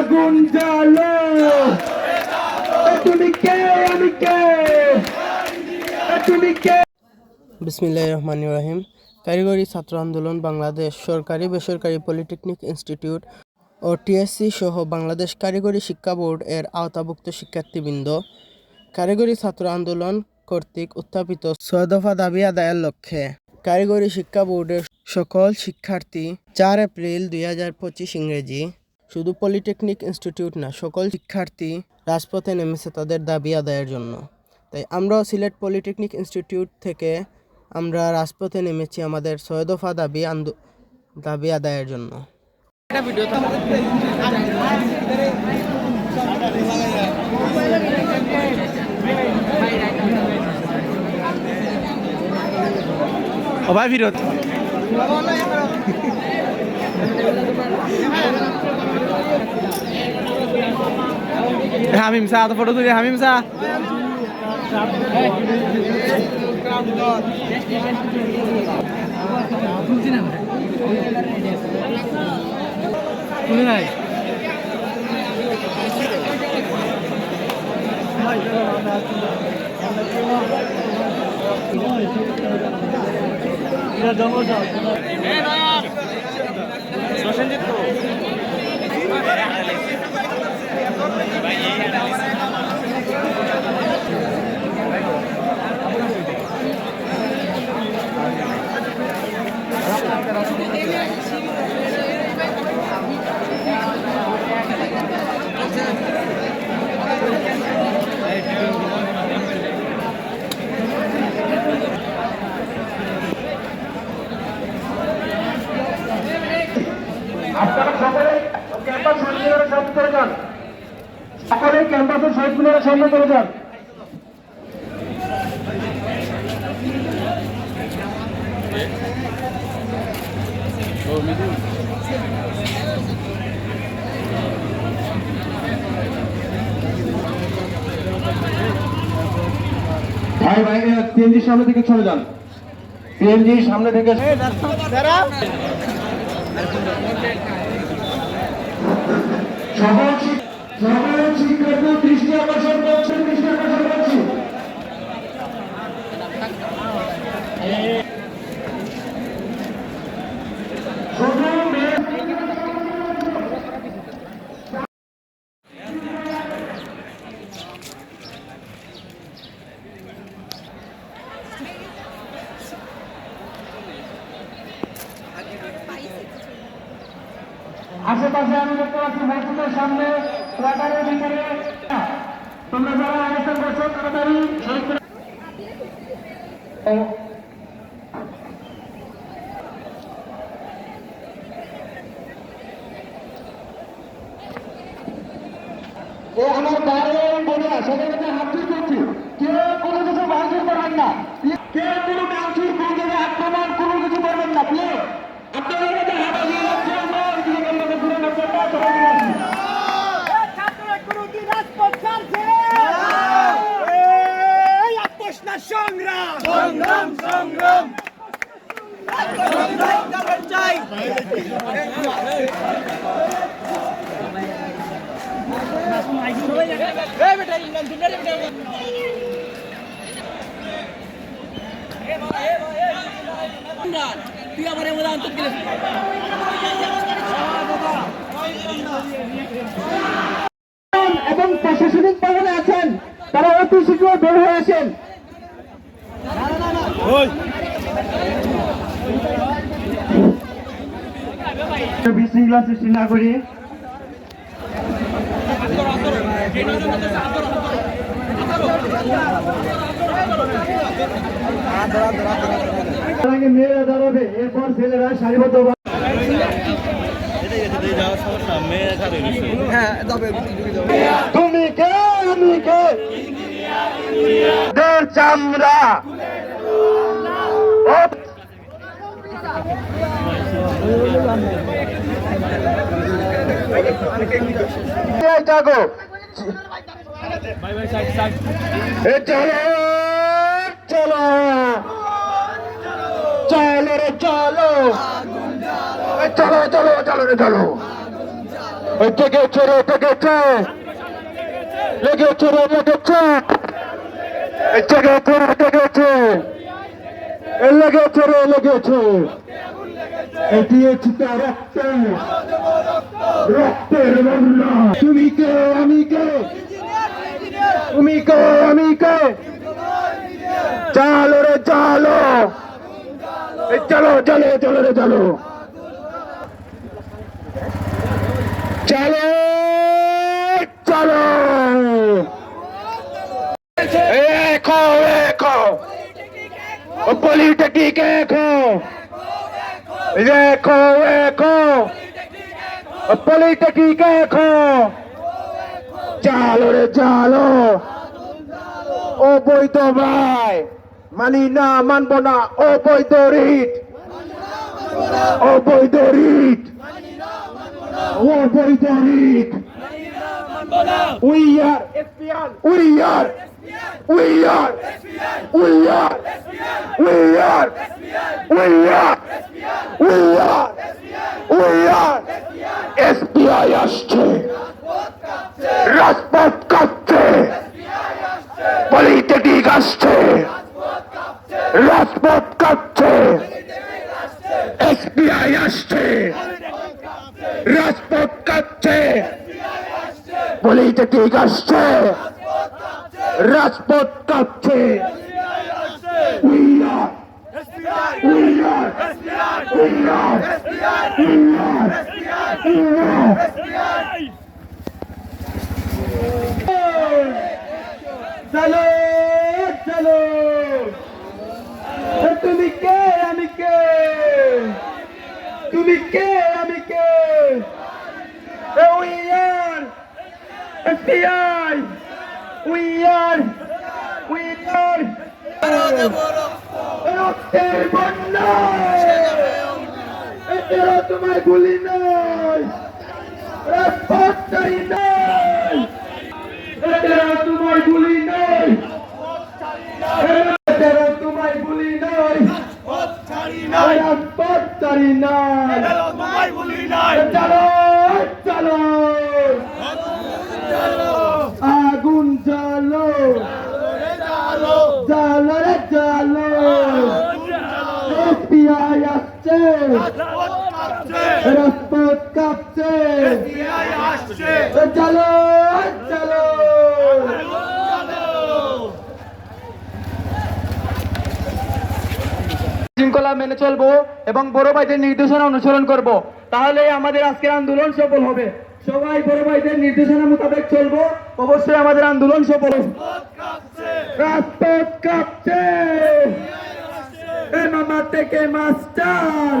আগুন রহমান রহিম। কারিগরি ছাত্র আন্দোলন বাংলাদেশ সরকারি বেসরকারি পলিটেকনিক ইনস্টিটিউট ও টিএসসি সহ বাংলাদেশ কারিগরি শিক্ষা বোর্ড এর আওতাভুক্ত শিক্ষার্থীবৃন্দ। কারিগরি ছাত্র আন্দোলন কর্তৃক উত্থাপিত ছয় দফা দাবি আদায়ের লক্ষ্যে কারিগরি শিক্ষা বোর্ডের সকল শিক্ষার্থী চার এপ্রিল দুই হাজার পঁচিশ ইংরেজি। শুধু পলিটেকনিক ইনস্টিটিউট না, সকল শিক্ষার্থী রাজপথে নেমেছে তাদের দাবি আদায়ের জন্য। তাই আমরাও সিলেট পলিটেকনিক ইনস্টিটিউট থেকে আমরা রাজপথে নেমেছি আমাদের ছয় দফা দাবি আন্দো দাবি আদায়ের জন্য। ভাই ফিরত হামিম শাহ তো ফটো তুলি হামিম শাহ তুলি নাই? Biraz damla da. সামনে করে যান ভাই ভাই সিএনজির সামনে থেকে চলে যান। সিএনজির সামনে থেকে শিক- সকল শিক্ষার্থীর দৃষ্টি আকর্ষণ করছে আশেপাশে আমি দেখতে পাচ্ছি সামনে ভিতরে তোমরা যারা অবস্থান করছ তাড়াতাড়ি তুই আমার এবং প্রশাসনিক ভবনে আছেন তারা অতি শীঘ্র বের হয়ে আসেন। বিশৃঙ্খলা সৃষ্টি না করি মেয়েরা দাঁড়াবে এরপর ছেলেরা সারিবদ্ধ তুমি কে? আমি কে? চামড়া। জাগো চলো চলো চলো রে চলো চলো চলো চলো রে চলো ওই লেগেছে রে লেগেছে লেগেছে রে লেগেছে এই লেগেছে রে লেগেছে রে লেগেছে দিয়েছি তো রক্ত। রক্তের বন্যা। তুমি কে, আমি কে? তুমি কে, আমি কে? চালো রে, চালো। চলো চলো চলো রে, চলো। চলো। পলিটেকনিক এখো এখো ও পলিটেকনিক এখো চালো রে চালো। ও বৈধ ভাই মানি না মানবো না। ও বৈধ রিট। ও বৈধ রিট। ও বৈধ রিট। We আর We are We are. We are. We are. We are. We are. We are. SBI আসছে। রাজপথ কাঁপছে। পলিটেকনিক আসছে। রাজপথ কাঁপছে। এসবিআই আসছে। রাজপথ কাঁপছে। পলিটেকনিক আসছে। রাজপথ কাঁপছে। চলো চলো তুমি কে? আমি কে? তুমি কে? আমি কে? এফটিআর উই আর উই আর রক্তের বন্যা এরা তোমার গুলি নয় রাজপথটাই নয়। এরা তোমার গুলি নয় এরা তোমার গুলি নয় রাজপথটাই নয়। চলো চলো আগুন জ্বালো জ্বালো রে জ্বালো এসবিআই আসছে রাজপথ কাঁপছে। চলো চলো। শৃঙ্খলা মেনে চলবো এবং বড় ভাইদের নির্দেশনা অনুসরণ করব। তাহলে আমাদের আজকের আন্দোলন সফল হবে। সবাই বড় ভাইদের নির্দেশনা মোতাবেক চলবো। অবশ্যই আমাদের আন্দোলন সফল হবে। রাজপথ কাঁপছে। মামা থেকে মাস্টার।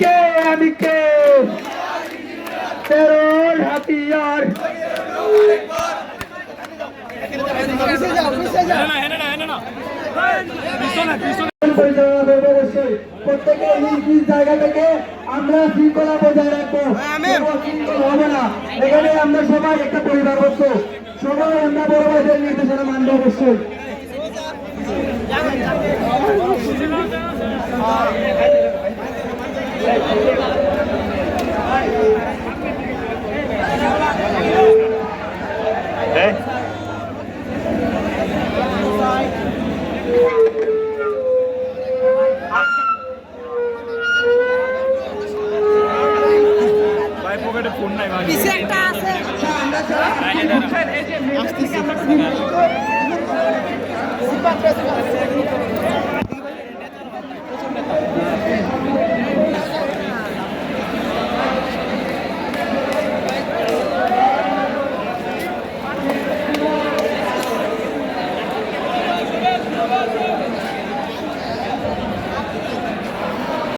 কে আমি কে? তেরোর হাতিয়ার। প্রত্যেকে নিজ নিজ জায়গা থেকে আমরা শৃঙ্খলা বজায় রাখব। হবে না। এখানে আমরা সবাই একটা পরিবার সবাই আমরা বড় ভাইদের নির্দেশনা মানবো অবশ্যই। Hey.